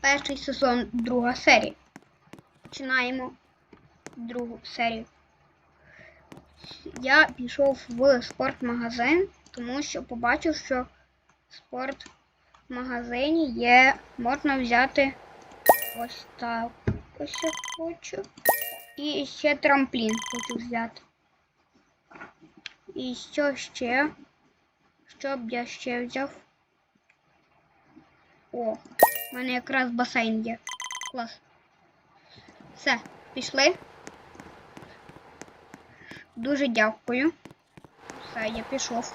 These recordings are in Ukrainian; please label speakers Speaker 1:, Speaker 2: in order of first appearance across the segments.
Speaker 1: Перший сезон, друга серія. Починаємо другу серію. Я пішов в спортмагазин, тому що побачив, що в спортмагазині є, можна взяти ось так. Ось я хочу. І ще трамплін хочу взяти. І що ще? Що б я ще взяв? О, в мене якраз басейн є. Клас. Все, пішли. Дуже дякую. Все, я пішов.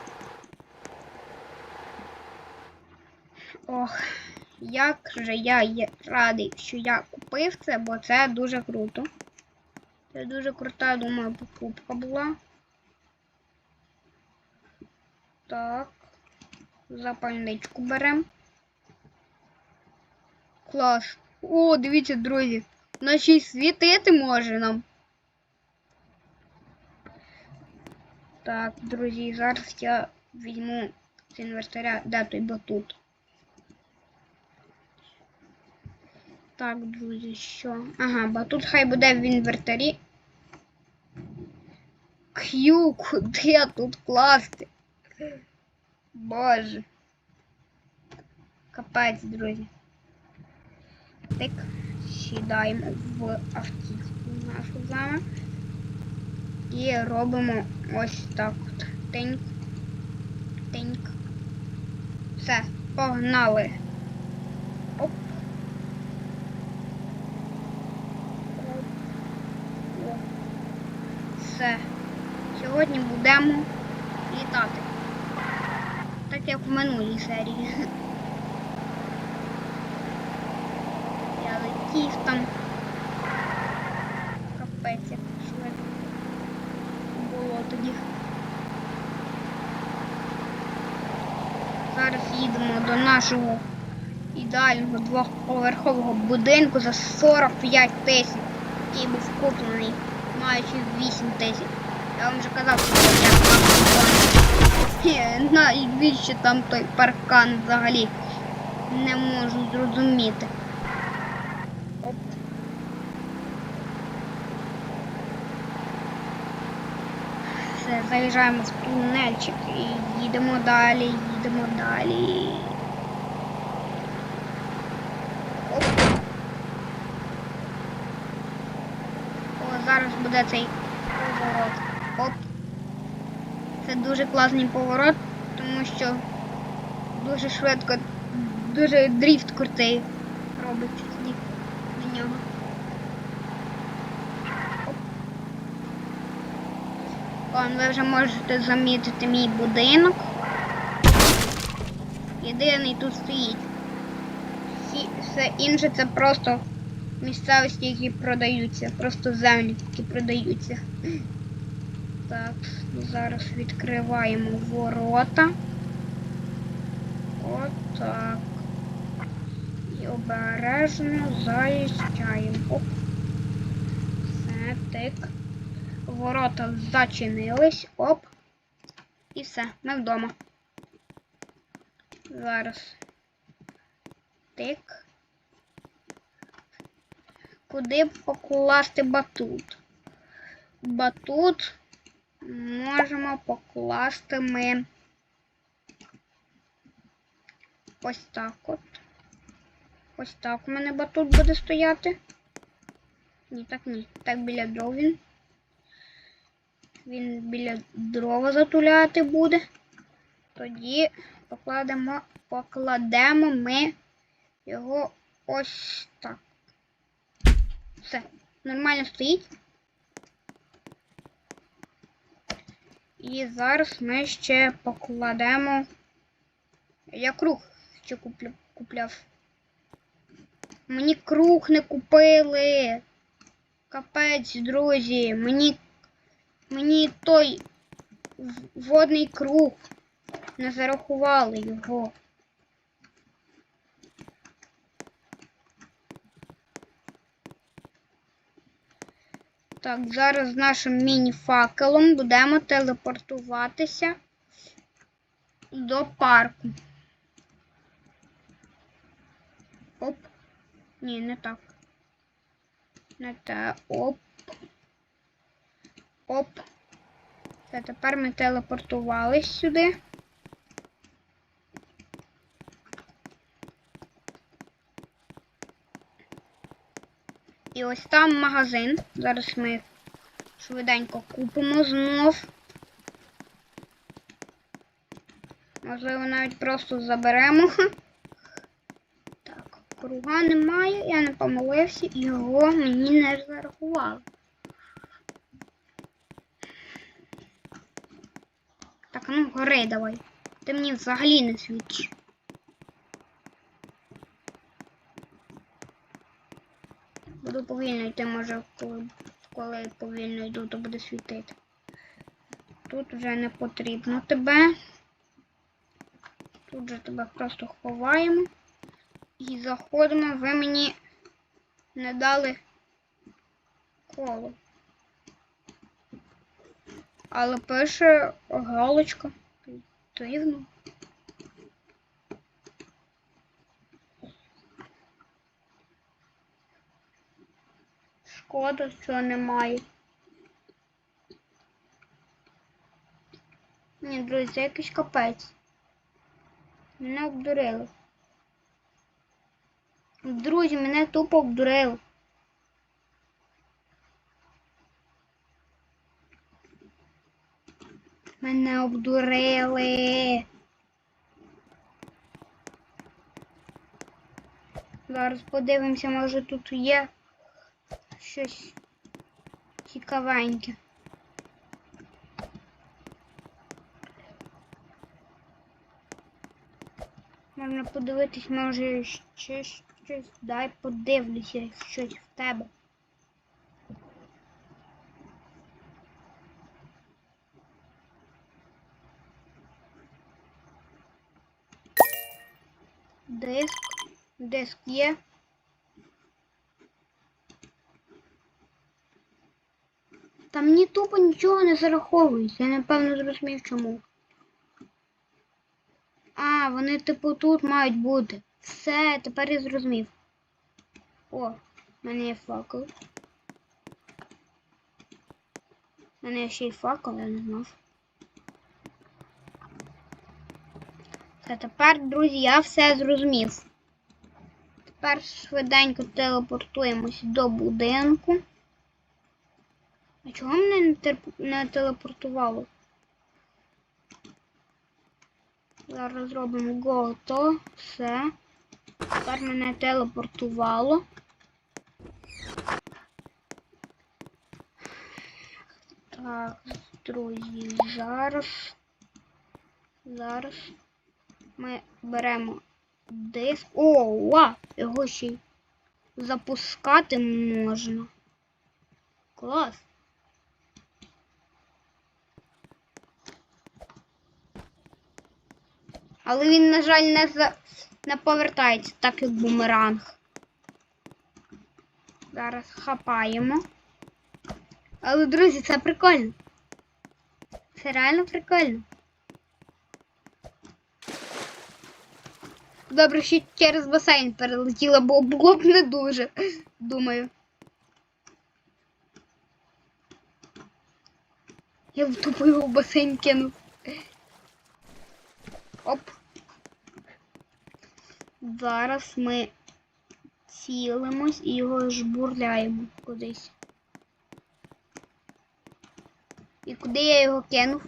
Speaker 1: Ох, як же я є радий, що я купив це, бо це дуже круто. Це дуже крута, думаю, покупка була. Так. Запальничку беремо. Клас. О, дивіться, друзі. Вона ще й світити може нам. Так, друзі, зараз я візьму з інвертаря, де той батут. Так, друзі, що? Ага, батут хай буде в інвертарі. К'ю, куди тут класти? Боже. Капець, друзі. Так, сідаємо в автівку нашу з вами. І робимо ось так от. Теньк. Теньк. Все, погнали. Оп. Все. Сьогодні будемо літати. Так як в минулій серії. Я там. Капець, як було тоді. Зараз їдемо до нашого ідеального двохповерхового будинку за 45 тисяч, який був куплений маючи 8 тисяч. Я вам вже казав, що це паркан. Навіщо там той паркан взагалі? Не можу зрозуміти. Оп. Все, заїжджаємо в тунельчик і їдемо далі, їдемо далі. О, зараз буде цей поворот. Оп. Це дуже класний поворот, тому що дуже швидко, дуже дріфт крутий робить на нього. Вон, ви вже можете замітити мій будинок. Єдиний тут стоїть. Все інше це просто місцевості, які продаються. Просто землі, які продаються. Так, зараз відкриваємо ворота. Отак. І обережно заїжджаємо. Оп. Все, тик. Ворота зачинились. Оп. І все, ми вдома. Зараз. Тик. Куди покласти батут? Батут можемо покласти ми ось так от. Ось так у мене батут буде стояти. Ні, так ні. Так біля дров він. Він біля дрова затуляти буде. Тоді покладемо, покладемо ми його ось так. Все, нормально стоїть. І зараз ми ще покладемо. Я круг ще куплю, купляв. Мені круг не купили. Капець, друзі. Мені мені той водний круг не зарахували його. Так, зараз з нашим міні-факелом будемо телепортуватися до парку. Оп. Ні, не так. Не те. Оп. Оп. Це тепер ми телепортувались сюди. І ось там магазин. Зараз ми швиденько купимо знов. Можливо, навіть просто заберемо. Так, круга немає, я не помилився, його мені не зарахували. Так, ну гори давай. Ти мені взагалі не свідчиш. Буду повільно йти, може, коли, коли повільно йду, то буде світити. Тут вже не потрібно тебе. Тут же тебе просто ховаємо. І заходимо. Ви мені не дали коло. Але пише галочка. Дивно. Шкода, що немає. Ні, друзі, це якийсь капець. Мене обдурили. Друзі, мене тупо обдурили. Мене обдурили. Зараз подивимося, може тут є щось цікавеньке. Можна подивитись, може ще щось. Дай подивлюся щось в тебе. Є. Там мені тупо нічого не зараховується. Я напевно зрозумів чому. А, вони типу тут мають бути. Все, тепер я зрозумів. О, в мене є факел. У мене є ще й факел, я не знав. Та тепер, друзі, я все зрозумів. Тепер швиденько телепортуємось до будинку. А чого мене не, телепортувало? Зараз зробимо гото. Все. Тепер мене телепортувало. Так, друзі, зараз. Зараз ми беремо диск. О! Його ще й запускати можна. Клас. Але він, на жаль, не, за... не повертається, так як бумеранг. Зараз хапаємо. Але, друзі, це прикольно. Це реально прикольно. Добре, що через басейн перелетіла, бо було б не дуже, думаю. Я б тупо його в басейн кинув. Оп. Зараз ми цілимось і його жбурляємо кудись. І куди я його кинув?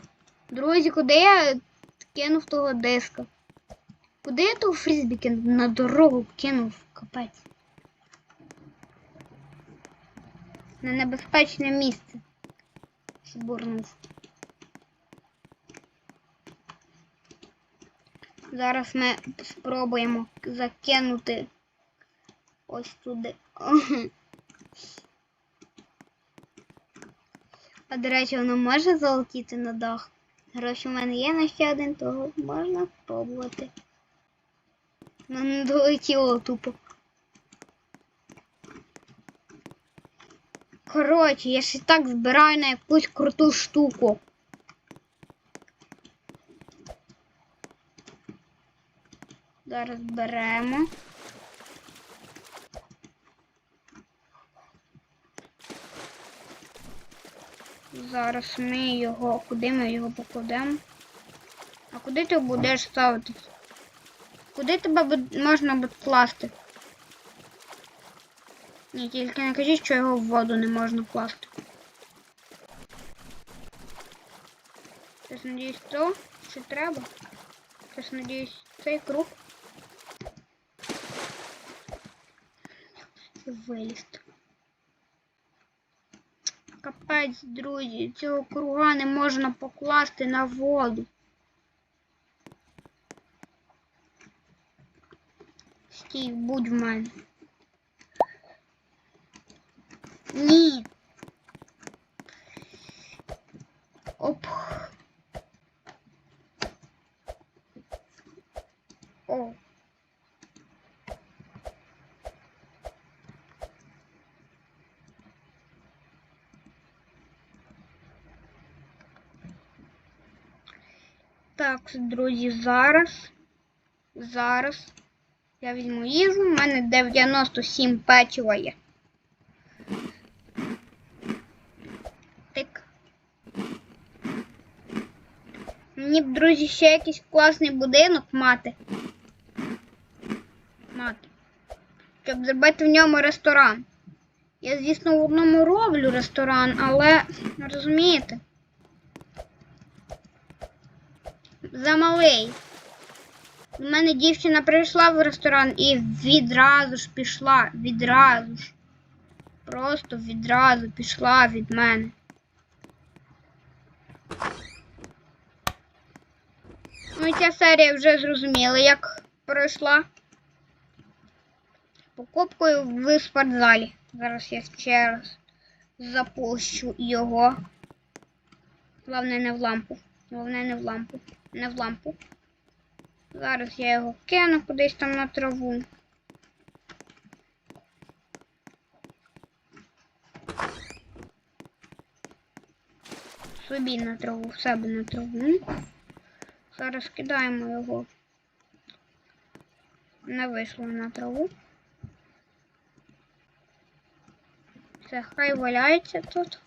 Speaker 1: Друзі, куди я кинув того диска? Куди я того фрізбі? На дорогу кинув капець. На небезпечне місце. Жбурнув. Зараз ми спробуємо закинути ось туди. А до речі, воно може залетіти на дах. Гроші в мене є на ще один, того можна спробувати. Нам не долетіло тупо. Коротше, я ще так збираю на якусь круту штуку. Зараз беремо. Зараз ми його... Куди ми його покладемо? А куди ти будеш ставитись? Куди тебе можна буде класти? Ні, тільки не кажіть, що його в воду не можна класти. Тож, надіюсь, то, що треба. Тож, надіюсь, цей круг. Вилізти. Капець, друзі, цього круга не можна покласти на воду. Стій, будь в мене. Ні. Оп. О. Так, друзі, зараз. Зараз. Я візьму їжу, у мене 97 печива є. Тик. Мені б, друзі, ще якийсь класний будинок мати. Мати. Щоб зробити в ньому ресторан. Я, звісно, в одному роблю ресторан, але розумієте? Замалий. У мене дівчина прийшла в ресторан і відразу ж пішла. Відразу ж. Просто відразу пішла від мене. Ну і ця серія вже зрозуміла, як пройшла. Покупкою в спортзалі. Зараз я ще раз запущу його. Головне не в лампу. Головне не в лампу. Не в лампу. Зараз я його кину кудись там на траву. Собі на траву, в себе на траву. Зараз кидаємо його. Не вийшло на траву. Це хай валяється тут.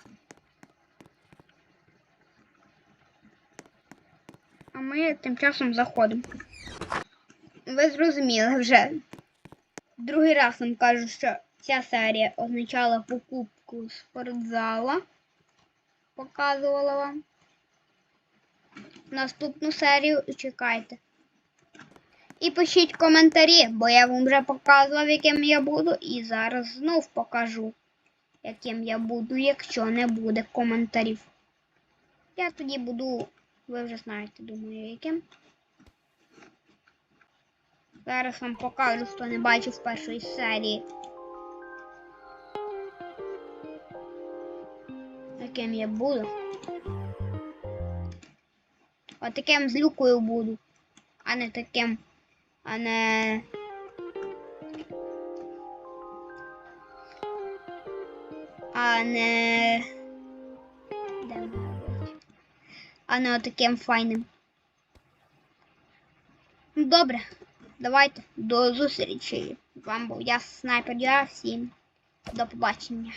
Speaker 1: А тим часом заходимо. Ви зрозуміли вже. Другий раз вам кажу, що ця серія означала покупку спортзала. Показувала вам. Наступну серію чекайте. І пишіть коментарі, бо я вам вже показував, яким я буду, і зараз знов покажу, яким я буду, якщо не буде коментарів. Я тоді буду, ви вже знаєте, думаю, яким. Зараз вам покажу, хто не бачив першої серії. Яким я буду. От таким з люкою буду. А не таким. А не. А не. А не отаким файним. Ну, Добре, давайте до зустрічі. Вам був я снайпер. Я всім до побачення.